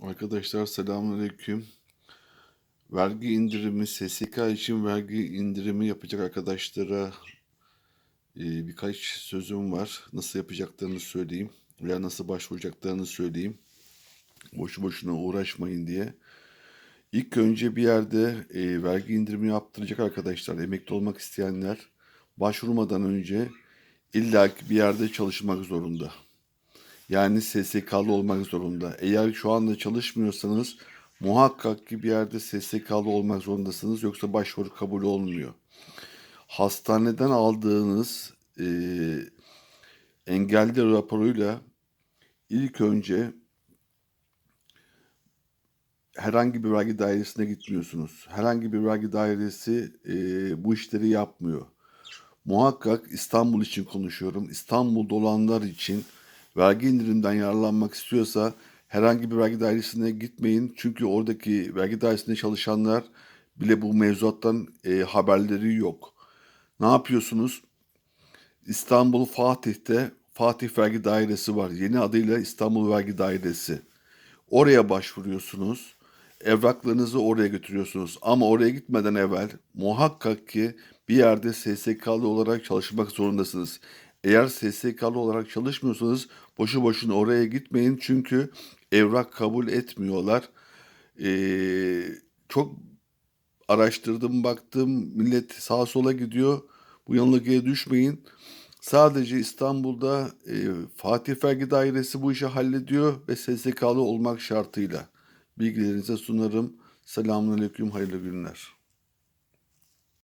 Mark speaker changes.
Speaker 1: Arkadaşlar selamünaleyküm. Vergi indirimi, SSK için vergi indirimi yapacak arkadaşlara e, birkaç sözüm var. Nasıl yapacaklarını söyleyeyim veya nasıl başvuracaklarını söyleyeyim. Boşu boşuna uğraşmayın diye. İlk önce bir yerde e, vergi indirimi yaptıracak arkadaşlar, emekli olmak isteyenler başvurmadan önce illaki bir yerde çalışmak zorunda. Yani SSK'lı olmak zorunda. Eğer şu anda çalışmıyorsanız muhakkak ki bir yerde SSK'lı olmak zorundasınız. Yoksa başvuru kabul olmuyor. Hastaneden aldığınız e, engelli raporuyla ilk önce herhangi bir vergi dairesine gitmiyorsunuz. Herhangi bir vergi dairesi e, bu işleri yapmıyor. Muhakkak İstanbul için konuşuyorum. İstanbul'da olanlar için vergi indirimden yararlanmak istiyorsa herhangi bir vergi dairesine gitmeyin. Çünkü oradaki vergi dairesinde çalışanlar bile bu mevzuattan e, haberleri yok. Ne yapıyorsunuz? İstanbul Fatih'te Fatih Vergi Dairesi var. Yeni adıyla İstanbul Vergi Dairesi. Oraya başvuruyorsunuz. Evraklarınızı oraya götürüyorsunuz. Ama oraya gitmeden evvel muhakkak ki bir yerde SSK'lı olarak çalışmak zorundasınız. Eğer SSK'lı olarak çalışmıyorsanız boşu boşuna oraya gitmeyin. Çünkü evrak kabul etmiyorlar. Ee, çok araştırdım baktım millet sağa sola gidiyor. Bu yanılgıya düşmeyin. Sadece İstanbul'da e, Fatih Vergi Dairesi bu işi hallediyor ve SSK'lı olmak şartıyla. Bilgilerinize sunarım. Selamünaleyküm, hayırlı günler.